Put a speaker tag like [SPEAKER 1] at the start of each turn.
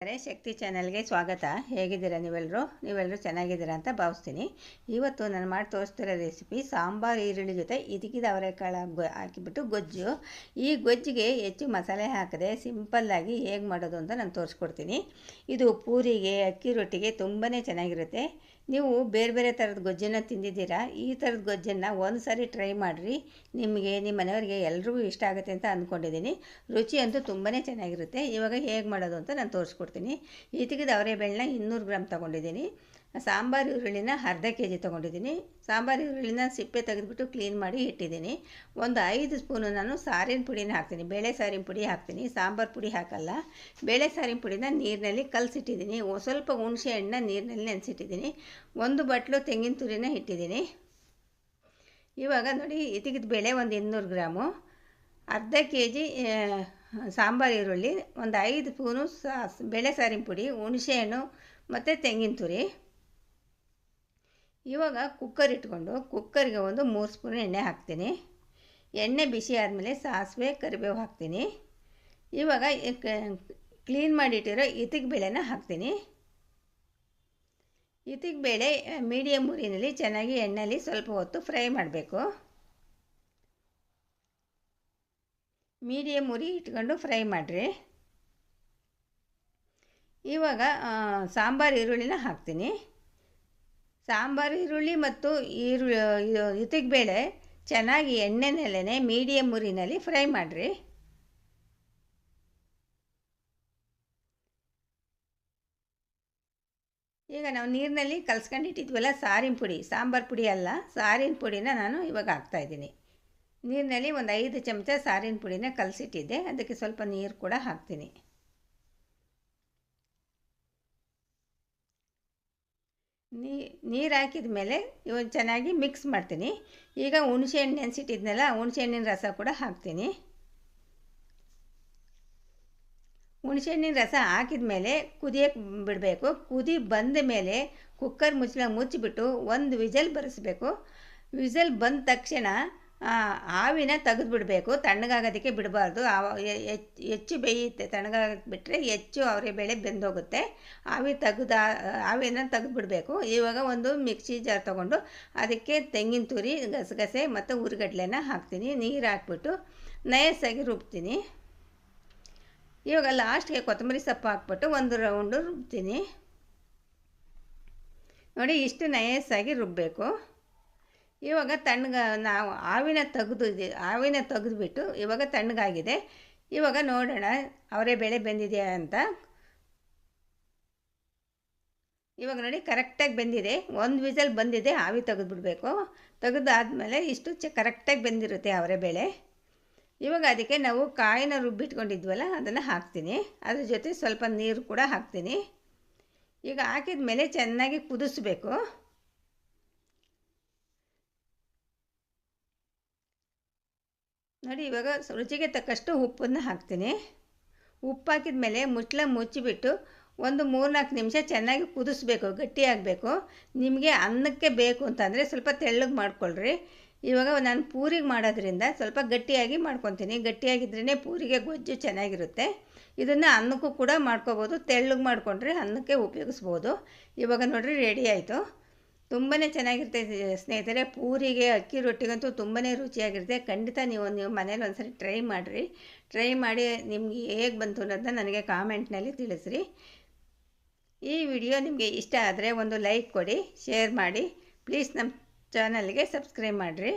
[SPEAKER 1] ನಮಸ್ಕಾರ, ಶಕ್ತಿ ಚಾನಲ್ಗೆ ಸ್ವಾಗತ. ಹೇಗಿದ್ದೀರಾ ನೀವೆಲ್ಲರೂ ನೀವೆಲ್ಲರೂ ಚೆನ್ನಾಗಿದ್ದೀರಾ ಅಂತ ಭಾವಿಸ್ತೀನಿ. ಇವತ್ತು ನಾನು ಮಾಡಿ ತೋರಿಸ್ತಿರೋ ರೆಸಿಪಿ ಸಾಂಬಾರು ಈರುಳ್ಳಿ ಜೊತೆ ಇದಕ್ಕಿದ ಅವರೆಕಾಳು ಹಾಕಿಬಿಟ್ಟು ಗೊಜ್ಜು. ಈ ಗೊಜ್ಜಿಗೆ ಹೆಚ್ಚು ಮಸಾಲೆ ಹಾಕದೆ ಸಿಂಪಲ್ಲಾಗಿ ಹೇಗೆ ಮಾಡೋದು ಅಂತ ನಾನು ತೋರಿಸ್ಕೊಡ್ತೀನಿ. ಇದು ಪೂರಿಗೆ, ಅಕ್ಕಿ ರೊಟ್ಟಿಗೆ ತುಂಬಾ ಚೆನ್ನಾಗಿರುತ್ತೆ. ನೀವು ಬೇರೆ ಬೇರೆ ಥರದ ಗೊಜ್ಜನ್ನು ತಿಂದಿದ್ದೀರಾ, ಈ ಥರದ ಗೊಜ್ಜನ್ನು ಒಂದು ಸಾರಿ ಟ್ರೈ ಮಾಡಿರಿ. ನಿಮಗೆ, ನಿಮ್ಮ ಮನೆಯವರಿಗೆ ಎಲ್ರಿಗೂ ಇಷ್ಟ ಆಗುತ್ತೆ ಅಂತ ಅಂದ್ಕೊಂಡಿದ್ದೀನಿ. ರುಚಿ ಅಂತೂ ತುಂಬಾ ಚೆನ್ನಾಗಿರುತ್ತೆ. ಇವಾಗ ಹೇಗೆ ಮಾಡೋದು ಅಂತ ನಾನು ತೋರಿಸ್ಕೊಡ್ತೀನಿ. ಈತಿಗಿದ ಅವರೆಬೇಳನ್ನ ಇನ್ನೂರು ಗ್ರಾಮ್ ತೊಗೊಂಡಿದ್ದೀನಿ. ಸಾಂಬಾರು ಈರುಳ್ಳಿನ ಅರ್ಧ ಕೆ ಜಿ ತೊಗೊಂಡಿದ್ದೀನಿ. ಸಾಂಬಾರು ಈರುಳ್ಳಿನ ಸಿಪ್ಪೆ ತೆಗೆದುಬಿಟ್ಟು ಕ್ಲೀನ್ ಮಾಡಿ ಇಟ್ಟಿದ್ದೀನಿ. ಒಂದು ಐದು ಸ್ಪೂನು ನಾನು ಸಾರಿನ ಪುಡಿನ ಹಾಕ್ತೀನಿ. ಬೇಳೆ ಸಾರಿನ ಪುಡಿ ಹಾಕ್ತೀನಿ. ಸಾಂಬಾರು ಪುಡಿ ಹಾಕಲ್ಲ. ಬೇಳೆ ಸಾರಿನ ಪುಡಿನ ನೀರಿನಲ್ಲಿ ಕಲಸಿಟ್ಟಿದ್ದೀನಿ. ಸ್ವಲ್ಪ ಹುಣಸೆ ಹಣ್ಣನ್ನ ನೀರಿನಲ್ಲಿ ನೆನೆಸಿಟ್ಟಿದ್ದೀನಿ. ಒಂದು ಬಟ್ಲು ತೆಂಗಿನ ತುರಿನ ಇಟ್ಟಿದ್ದೀನಿ. ಇವಾಗ ನೋಡಿ ಇತಿಗಿದ ಬೇಳೆ ಒಂದು ಇನ್ನೂರು ಗ್ರಾಮು. ಅರ್ಧ ಕೆ ಜಿ ಸಾಂಬಾರು, ಈರುಳ್ಳಿ, ಒಂದು ಐದು ಸ್ಪೂನು ಬೇಳೆ ಸಾರಿನ ಪುಡಿ, ಹುಣಸೆಹಣ್ಣು ಮತ್ತು ತೆಂಗಿನ ತುರಿ. ಇವಾಗ ಕುಕ್ಕರ್ ಇಟ್ಕೊಂಡು ಕುಕ್ಕರ್ಗೆ ಒಂದು ಮೂರು ಸ್ಪೂನ್ ಎಣ್ಣೆ ಹಾಕ್ತೀನಿ. ಎಣ್ಣೆ ಬಿಸಿ ಆದಮೇಲೆ ಸಾಸಿವೆ, ಕರಿಬೇವು ಹಾಕ್ತೀನಿ. ಇವಾಗ ಕ್ಲೀನ್ ಮಾಡಿಟ್ಟಿರೋ ಇತಿಗೆ ಬೇಳೆನ ಹಾಕ್ತೀನಿ. ಇತಿಗೆ ಬೇಳೆ ಮೀಡಿಯಮ್ ಉರಿನಲ್ಲಿ ಚೆನ್ನಾಗಿ ಎಣ್ಣೆಯಲ್ಲಿ ಸ್ವಲ್ಪ ಹೊತ್ತು ಫ್ರೈ ಮಾಡಬೇಕು. ಮೀಡಿಯಮ್ ಉರಿ ಇಟ್ಕೊಂಡು ಫ್ರೈ ಮಾಡಿರಿ. ಇವಾಗ ಸಾಂಬಾರು ಈರುಳ್ಳಿನ ಹಾಕ್ತೀನಿ. ಸಾಂಬಾರು ಈರುಳ್ಳಿ ಮತ್ತು ಈರುಳ್ಳಿ ಬೇಳೆ ಚೆನ್ನಾಗಿ ಎಣ್ಣೆನಲ್ಲೇ ಮೀಡಿಯಮ್ ಉರಿನಲ್ಲಿ ಫ್ರೈ ಮಾಡಿರಿ. ಈಗ ನಾವು ನೀರಿನಲ್ಲಿ ಕಲ್ಸ್ಕೊಂಡಿಟ್ಟಿದ್ವಲ್ಲ, ಸಾರಿನ ಪುಡಿ, ಸಾಂಬಾರು ಪುಡಿ ಅಲ್ಲ, ಸಾರಿನ ಪುಡಿನ ನಾನು ಇವಾಗ ಹಾಕ್ತಾಯಿದ್ದೀನಿ ನೀರಿನಲ್ಲಿ ಒಂದು ಐದು ಚಮಚ ಸಾರಿನ ಪುಡಿನ ಕಲಸಿಟ್ಟಿದ್ದೆ. ಅದಕ್ಕೆ ಸ್ವಲ್ಪ ನೀರು ಕೂಡ ಹಾಕ್ತೀನಿ. ನೀ, ನೀರು ಹಾಕಿದ ಮೇಲೆ ಇವನು ಚೆನ್ನಾಗಿ ಮಿಕ್ಸ್ ಮಾಡ್ತೀನಿ. ಈಗ ಹುಣಸೆ ಹಣ್ಣು ನೆನೆಸಿಟ್ಟಿದ್ನಲ್ಲ, ಹುಣಸೆ ಹಣ್ಣಿನ ರಸ ಕೂಡ ಹಾಕ್ತೀನಿ. ಹುಣಸೆ ಹಣ್ಣಿನ ರಸ ಹಾಕಿದ ಮೇಲೆ ಕುದಿಯಕ್ಕೆ ಬಿಡಬೇಕು. ಕುದಿ ಬಂದ ಮೇಲೆ ಕುಕ್ಕರ್ ಮುಚ್ಚಳ ಮುಚ್ಚಿಬಿಟ್ಟು ಒಂದು ವಿಜಲ್ ಬರೆಸ್ಬೇಕು. ವಿಜಲ್ ಬಂದ ತಕ್ಷಣ ಆವಿನ ತೆಗೆದುಬಿಡಬೇಕು, ತಣ್ಣಗಾಗೋದಕ್ಕೆ ಬಿಡಬಾರ್ದು. ಹೆಚ್ಚು ಬೇಯುತ್ತೆ ತಣ್ಣಗಾಗಕ್ಕೆ ಬಿಟ್ಟರೆ ಹೆಚ್ಚು ಅವರೆ ಬೇಳೆ ಬೆಂದೋಗುತ್ತೆ. ಆವಿ ತೆಗೆದ ಆವಿನ ತೆಗೆದುಬಿಡಬೇಕು. ಇವಾಗ ಒಂದು ಮಿಕ್ಸಿ ಜಾರ್ ತೊಗೊಂಡು ಅದಕ್ಕೆ ತೆಂಗಿನ ತುರಿ, ಗಸಗಸೆ ಮತ್ತು ಉರಿಗಡ್ಲೆನ ಹಾಕ್ತೀನಿ. ನೀರು ಹಾಕ್ಬಿಟ್ಟು ನಯಸ್ಸಾಗಿ ರುಬ್ತೀನಿ. ಇವಾಗ ಲಾಸ್ಟ್ಗೆ ಕೊತ್ತಂಬರಿ ಸೊಪ್ಪು ಹಾಕ್ಬಿಟ್ಟು ಒಂದು ರೌಂಡು ರುಬ್ತೀನಿ. ನೋಡಿ, ಇಷ್ಟು ನಯಸ್ಸಾಗಿ ರುಬ್ಬಬೇಕು ಇವಾಗ ತಣ್ಣಗ ನಾವು ಆವಿನ ತೆಗೆದು ಆವಿನ ತೆಗೆದುಬಿಟ್ಟು ಇವಾಗ ತಣ್ಣಗಾಗಿದೆ. ಇವಾಗ ನೋಡೋಣ, ಅವರೇ ಬೇಳೆ ಬೆಂದಿದೆಯಾ ಅಂತ. ಇವಾಗ ನೋಡಿ, ಕರೆಕ್ಟಾಗಿ ಬೆಂದಿದೆ. ಒಂದು ವಿಸಲ್ ಬಂದಿದೆ, ಆವಿ ತೆಗೆದುಬಿಡ್ಬೇಕು. ತೆಗೆದಾದ್ಮೇಲೆ ಇಷ್ಟು ಚ, ಕರೆಕ್ಟಾಗಿ ಬೆಂದಿರುತ್ತೆ ಅವರೇ ಬೇಳೆ. ಇವಾಗ ಅದಕ್ಕೆ ನಾವು ಕಾಯಿನ ರುಬ್ಬಿಟ್ಕೊಂಡಿದ್ವಲ್ಲ, ಅದನ್ನು ಹಾಕ್ತೀನಿ. ಅದ್ರ ಜೊತೆ ಸ್ವಲ್ಪ ನೀರು ಕೂಡ ಹಾಕ್ತೀನಿ. ಈಗ ಹಾಕಿದ ಮೇಲೆ ಚೆನ್ನಾಗಿ ಕುದಿಸ್ಬೇಕು. ನೋಡಿ, ಇವಾಗ ರುಚಿಗೆ ತಕ್ಕಷ್ಟು ಉಪ್ಪನ್ನು ಹಾಕ್ತೀನಿ. ಉಪ್ಪು ಹಾಕಿದ ಮೇಲೆ ಮುಚ್ಚಳ ಮುಚ್ಚಿಬಿಟ್ಟು ಒಂದು ಮೂರ್ನಾಲ್ಕು ನಿಮಿಷ ಚೆನ್ನಾಗಿ ಕುದಿಸ್ಬೇಕು ಗಟ್ಟಿಯಾಗಬೇಕು ನಿಮಗೆ ಅನ್ನಕ್ಕೆ ಬೇಕು ಅಂತಂದರೆ ಸ್ವಲ್ಪ ತೆಳ್ಳಗೆ ಮಾಡ್ಕೊಳ್ರಿ. ಇವಾಗ ನಾನು ಪೂರಿಗೆ ಮಾಡೋದ್ರಿಂದ ಸ್ವಲ್ಪ ಗಟ್ಟಿಯಾಗಿ ಮಾಡ್ಕೊತೀನಿ. ಗಟ್ಟಿಯಾಗಿದ್ರೇ ಪೂರಿಗೆ ಗೊಜ್ಜು ಚೆನ್ನಾಗಿರುತ್ತೆ. ಇದನ್ನು ಅನ್ನಕ್ಕೂ ಕೂಡ ಮಾಡ್ಕೋಬೋದು. ತೆಳ್ಳಗೆ ಮಾಡಿಕೊಂಡ್ರೆ ಅನ್ನಕ್ಕೆ ಉಪಯೋಗಿಸ್ಬೋದು. ಇವಾಗ ನೋಡಿರಿ, ರೆಡಿ ಆಯಿತು. ತುಂಬಾ ಚೆನ್ನಾಗಿರುತ್ತೆ ಸ್ನೇಹಿತರೆ. ಪೂರಿಗೆ, ಅಕ್ಕಿ ರೊಟ್ಟಿಗಂತೂ ತುಂಬಾ ರುಚಿಯಾಗಿರುತ್ತೆ. ಖಂಡಿತ ನೀವು ನೀವು ಮನೇಲಿ ಒಂದ್ಸರಿ ಟ್ರೈ ಮಾಡಿರಿ. ಟ್ರೈ ಮಾಡಿ ನಿಮಗೆ ಹೇಗೆ ಬಂತು ಅನ್ನೋದನ್ನ ನನಗೆ ಕಾಮೆಂಟ್ನಲ್ಲಿ ತಿಳಿಸ್ರಿ. ಈ ವಿಡಿಯೋ ನಿಮಗೆ ಇಷ್ಟ ಆದರೆ ಒಂದು ಲೈಕ್ ಕೊಡಿ, ಶೇರ್ ಮಾಡಿ. ಪ್ಲೀಸ್ ನಮ್ಮ ಚಾನಲ್ಗೆ ಸಬ್ಸ್ಕ್ರೈಬ್ ಮಾಡಿರಿ.